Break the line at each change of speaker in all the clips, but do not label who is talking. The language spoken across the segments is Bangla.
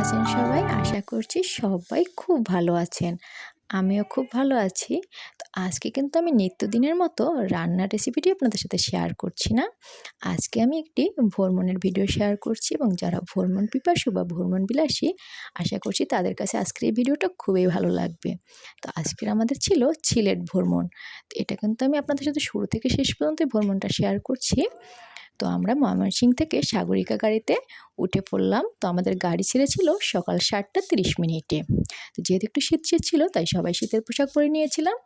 আছেন সবাই? আশা করছি সবাই খুব ভালো আছেন। আমিও খুব ভালো আছি। তো আজকে কিন্তু আমি নিত্যদিনের মতো রান্নার রেসিপিটি আপনাদের সাথে শেয়ার করছি না। আজকে আমি একটি ভ্রমণের ভিডিও শেয়ার করছি এবং যারা ভ্রমণ পিপাসু বা ভ্রমণ বিলাসী, আশা করছি তাদের কাছে আজকের এই ভিডিওটা খুবই ভালো লাগবে। তো আজকের আমাদের ছিল ছিলেট ভ্রমণ তো এটা কিন্তু আমি আপনাদের সাথে শুরু থেকে শেষ পর্যন্ত ভ্রমণটা শেয়ার করছি। তো আমরা ময়মনসিংহ থেকে সাগরিকা গাড়িতে উঠে পড়লাম। তো আমাদের গাড়ি ছেড়েছিল সকাল সাতটা তিরিশ মিনিটে। তো যেহেতু একটু শীত শীত ছিল, তাই সবাই শীতের পোশাক পরে নিয়েছিলাম।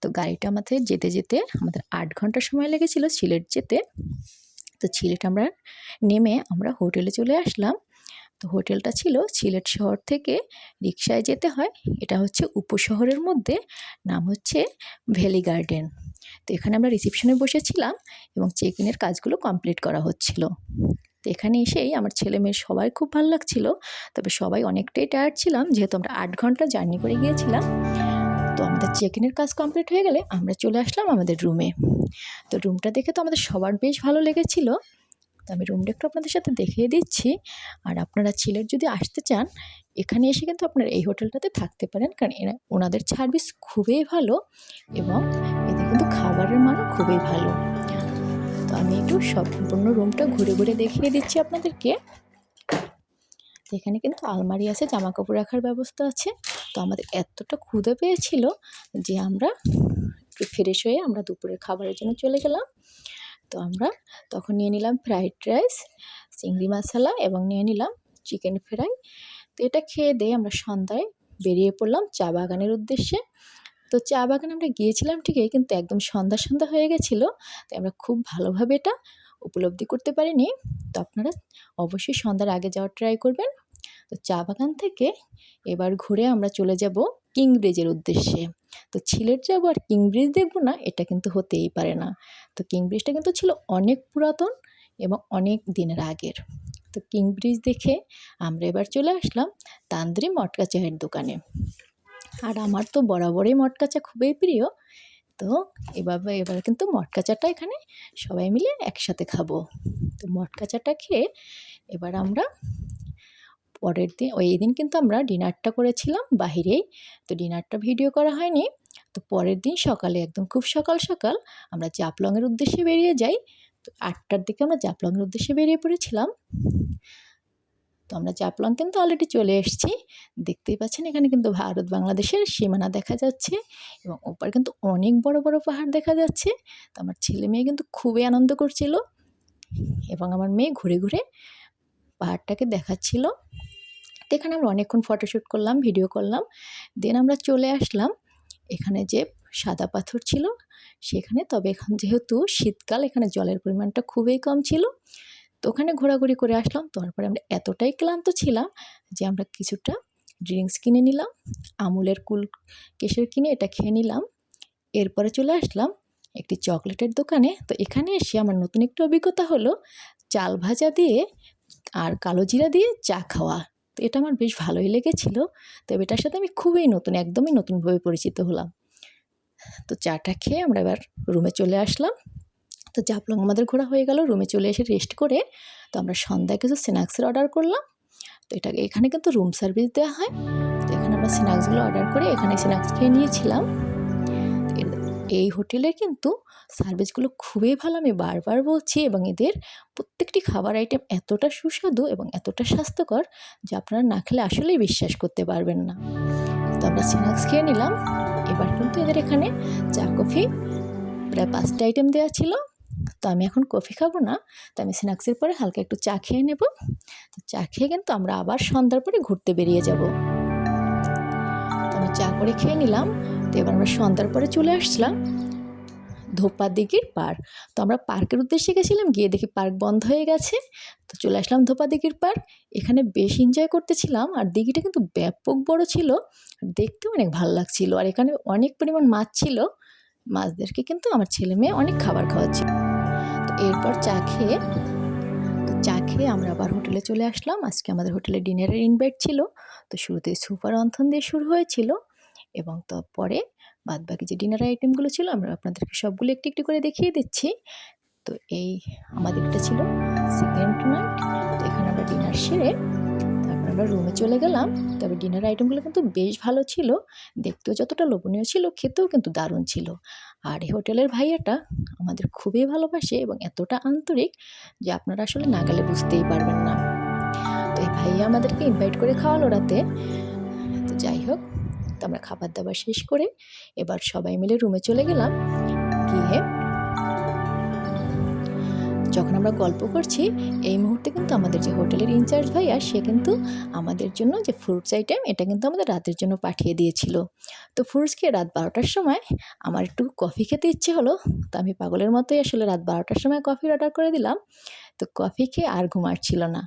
তো গাড়িটা আমাদের যেতে যেতে আমাদের আট ঘণ্টা সময় লেগেছিল সিলেট যেতে। তো সিলেট আমরা নেমে আমরা হোটেলে চলে আসলাম। তো হোটেলটা ছিল সিলেট শহর থেকে রিক্সায় যেতে হয়। এটা হচ্ছে উপশহরের মধ্যে, নাম হচ্ছে ভ্যালি গার্ডেন। তো এখানে আমরা রিসেপশনে বসেছিলাম এবং চেক ইনের কাজগুলো কমপ্লিট করা হচ্ছিল। তো এখানে এসেই আমার ছেলে মেয়ের সবাই খুব ভালো লাগছিল, তবে সবাই অনেকটাই টায়ার্ড ছিলাম, যেহেতু আমরা আট ঘণ্টা জার্নি করে গিয়েছিলাম। তো আমাদের চেক ইনের কাজ কমপ্লিট হয়ে গেলে আমরা চলে আসলাম আমাদের রুমে তো রুমটা দেখে তো আমাদের সবার বেশ ভালো লেগেছিলো। তো আমি রুমটা একটু আপনাদের সাথে দেখিয়ে দিচ্ছি। আর আপনারা সিলেট যদি আসতে চান, এখানে এসে কিন্তু আপনারা এই হোটেলটাতে থাকতে পারেন, কারণ এরা ওনাদের সার্ভিস খুবই ভালো এবং কিন্তু খাবারের মানও খুবই ভালো। তো আমি একটু সম্পূর্ণ রুমটা ঘুরে ঘুরে দেখিয়ে দিচ্ছি আপনাদেরকে। এখানে কিন্তু আলমারি আছে জামা কাপড় রাখার ব্যবস্থা আছে। তো আমাদের এতটা ক্ষুদে পেয়েছিল যে আমরা একটু ফ্রেশ হয়ে আমরা দুপুরের খাবারের জন্য চলে গেলাম। তো আমরা তখন নিয়ে নিলাম ফ্রাইড রাইস চিংড়ি মশলা এবং নিয়ে নিলাম চিকেন ফ্রাই তো এটা খেয়ে দিয়ে আমরা সন্ধ্যায় বেরিয়ে পড়লাম চা বাগানের উদ্দেশ্যে। তো চা বাগানে আমরা গিয়েছিলাম ঠিকই কিন্তু একদম সন্ধ্যা সন্ধ্যা হয়ে গেছিল, তাই আমরা খুব ভালোভাবে এটা উপলব্ধি করতে পারিনি। তো আপনারা অবশ্যই সন্ধ্যার আগে যাওয়ার ট্রাই করবেন। তো চা বাগান থেকে এবার ঘুরে আমরা চলে যাব কিং ব্রিজের উদ্দেশ্যে। তো সিলেট যাব আর কিং ব্রিজ দেখব না, এটা কিন্তু হতেই পারে না। তো কিং ব্রিজটা কিন্তু ছিল অনেক পুরাতন এবং অনেক দিনের আগের। তো কিং ব্রিজ দেখে আমরা এবার চলে আসলাম তান্দ্রি মটকা চায়ের দোকানে। আর আমার তো বরাবরই মটকা চা খুবই প্রিয়। তো এভাবে, এবার কিন্তু মটকা চাটা এখানে সবাই মিলে একসাথে খাব। তো মটকা চাটা খেয়ে এবার আমরা পরের দিন, ওই দিন কিন্তু আমরা ডিনারটা করেছিলাম বাহিরেই। তো ডিনারটা ভিডিও করা হয়নি। তো পরের দিন সকালে, একদম খুব সকাল সকাল আমরা জাপলংয়ের উদ্দেশ্যে বেরিয়ে যাই। তো আটটার দিকে আমরা জাপলংয়ের উদ্দেশ্যে বেরিয়ে পড়েছিলাম। তো আমরা জাপলং কিন্তু অলরেডি চলে এসেছি। দেখতেই পাচ্ছেন এখানে কিন্তু ভারত বাংলাদেশের সীমানা দেখা যাচ্ছে এবং ওপার কিন্তু অনেক বড় বড় পাহাড় দেখা যাচ্ছে। তো আমার ছেলে মেয়ে কিন্তু খুবই আনন্দ করছিল এবং আমার মেয়ে ঘুরে ঘুরে পাহাড়টাকে দেখাচ্ছিল। তো এখানে আমরা অনেকক্ষণ ফটোশ্যুট করলাম ভিডিও করলাম দেন আমরা চলে আসলাম। এখানে যে সাদা পাথর ছিল সেখানে, তবে এখন যেহেতু শীতকাল, এখানে জলের পরিমাণটা খুবই কম ছিল। তো ওখানে ঘোরাঘুরি করে আসলাম। তারপরে আমরা এতটাই ক্লান্ত ছিলাম যে আমরা কিছুটা ড্রিঙ্কস কিনে নিলাম, আমুলের কুল কেশর কিনে এটা খেয়ে নিলাম। এরপরে চলে আসলাম একটি চকলেটের দোকানে। তো এখানে এসে আমার নতুন একটি অভিজ্ঞতা হলো চাল ভাজা দিয়ে আর কালো জিরা দিয়ে চা খাওয়া। তো এটা আমার বেশ ভালোই লেগেছিলো। তবে এটার সাথে আমি খুবই নতুন, একদমই নতুনভাবে পরিচিত হলাম। তো চাটা খেয়ে আমরা এবার রুমে চলে আসলাম। তো জাপলং আমাদের ঘোরা হয়ে গেল রুমে চলে এসে রেস্ট করে তো আমরা সন্ধ্যায় কিছু স্ন্যাক্সের অর্ডার করলাম। তো এটা এখানে কিন্তু রুম সার্ভিস দেওয়া হয়। তো এখানে আমরা স্ন্যাক্সগুলো অর্ডার করে এখানে স্ন্যাক্স খেয়ে নিয়েছিলাম। এই হোটেলের কিন্তু সার্ভিসগুলো খুবই ভালো, আমি বারবার বলছি এবং এদের প্রত্যেকটি খাবার আইটেম এতটা সুস্বাদু এবং এতটা স্বাস্থ্যকর যে আপনারা না খেলে আসলেই বিশ্বাস করতে পারবেন না। তো আমরা স্ন্যাক্স খেয়ে নিলাম। এবার কিন্তু এদের এখানে চা, কফি প্রায় পাঁচটা আইটেম দেওয়া ছিল। তো আমি এখন কফি খাব না, তো আমি স্ন্যাক্সের পরে হালকা একটু চা খেয়ে নেব। তো চা খেয়ে কিন্তু আমরা আবার সন্ধ্যার পরে ঘুরতে বেরিয়ে যাব। তো আমি চা করে খেয়ে নিলাম, তো এবার আমরা সন্ধ্যার পরে চলে আসছিলাম ধোপা দিঘির পার্ক। তো আমরা পার্কের উদ্দেশ্যে গেছিলাম, গিয়ে দেখি পার্ক বন্ধ হয়ে গেছে। তো চলে আসলাম ধোপা দিঘির পার্ক, এখানে বেশ এনজয় করতেছিলাম, আর দিঘিটা কিন্তু ব্যাপক বড় ছিল দেখতেও অনেক ভালো লাগছিল, আর এখানে অনেক পরিমাণ মাছ ছিল। মাছদেরকে কিন্তু আমার ছেলে মেয়ে অনেক খাবার খাওয়াচ্ছিল। এরপর চা খেয়ে তো চা খেয়ে আমরা আবার হোটেলে চলে আসলাম। আজকে আমাদের হোটেলে ডিনারের ইনভাইট ছিল। তো শুরুতে সুপার অন্থন দিয়ে শুরু হয়েছিল এবং তারপরে বাদ বাকি যে ডিনার আইটেমগুলো ছিল, আমরা আপনাদেরকে সবগুলো একটু একটু করে দেখিয়ে দিচ্ছি। তো এই আমাদের এটা ছিল সেকেন্ড নাইট তো এখানে আমরা ডিনার সেরে তারপর আমরা রুমে চলে গেলাম। তবে ডিনার আইটেমগুলো কিন্তু বেশ ভালো ছিল। দেখতেও যতটা লোভনীয় ছিল, খেতেও কিন্তু দারুণ ছিল। আর এই হোটেলের ভাইয়াটা আমাদের খুবই ভালোবাসে এবং এতটা আন্তরিক যে আপনারা আসলে না গেলে বুঝতেই পারবেন না। তো এই ভাইয়া আমাদেরকে ইনভাইট করে খাওয়ালো রাতে। তো যাই হোক, তো আমরা খাবার দাবার শেষ করে এবার সবাই মিলে রুমে চলে গেলাম। গিয়ে যখন আমরা গল্প করছি, এই মুহূর্তে কিন্তু আমাদের যে হোটেলের ইনচার্জ ভাইয়া, সে কিন্তু আমাদের জন্য যে ফ্রুটস আইটেম এটা কিন্তু আমাদের রাতের জন্য পাঠিয়ে দিয়েছিল। তো ফ্রুটস খেয়ে রাত বারোটার সময় আমার একটু কফি খেতে ইচ্ছে হলো, তো আমি পাগলের মতোই আসলে রাত বারোটার সময় কফি অর্ডার করে দিলাম। তো কফি খেয়ে আর ঘুমার ছিল না।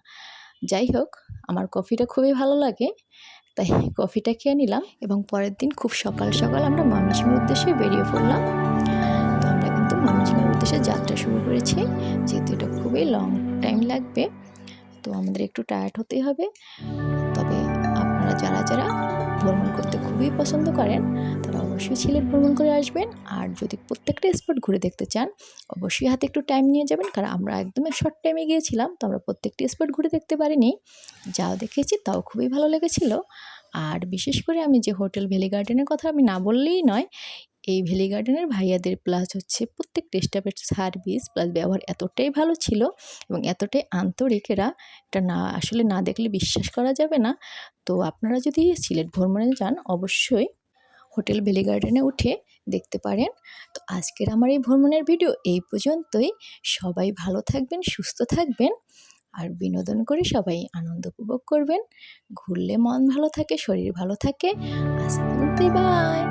যাই হোক, আমার কফিটা খুবই ভালো লাগে, তাই কফিটা খেয়ে নিলাম এবং পরের দিন খুব সকাল সকাল আমরা ময়মনসিংহের উদ্দেশ্যে বেরিয়ে পড়লাম। ময়মনসিংহের উদ্দেশ্যে যাত্রা শুরু করেছি। যেহেতু এটা খুবই লং টাইম লাগবে, তো আমাদের একটু টায়ার্ড হতেই হবে। তবে আপনারা যারা যারা ভ্রমণ করতে খুবই পছন্দ করেন, তারা অবশ্যই সিলেট ভ্রমণ করে আসবেন। আর যদি প্রত্যেকটা স্পট ঘুরে দেখতে চান, অবশ্যই হাতে একটু টাইম নিয়ে যাবেন, কারণ আমরা একদমই শর্ট টাইমে গিয়েছিলাম, তো আমরা প্রত্যেকটি স্পট ঘুরে দেখতে পারিনি। যাও দেখেছি, তাও খুবই ভালো লেগেছিল। আর বিশেষ করে আমি যে হোটেল ভ্যালি গার্ডেনের কথা আমি না বললেই নয় এই ভ্যালি গার্ডেনের ভাইয়াদের প্লাস হচ্ছে প্রত্যেকটা স্টাফের সার্ভিস প্লাস ব্যবহার এতটাই ভালো ছিল এবং এতটাই আন্তরিক এরা, এটা না, আসলে না দেখলে বিশ্বাস করা যাবে না। তো আপনারা যদি সিলেট ভ্রমণে যান, অবশ্যই হোটেল ভ্যালি গার্ডেনে উঠে দেখতে পারেন। তো আজকের আমার এই ভ্রমণের ভিডিও এই পর্যন্তই। সবাই ভালো থাকবেন, সুস্থ থাকবেন আর বিনোদন করে সবাই আনন্দ উপভোগ করবেন। ঘুরলে মন ভালো থাকে, শরীর ভালো থাকে। আজ বাই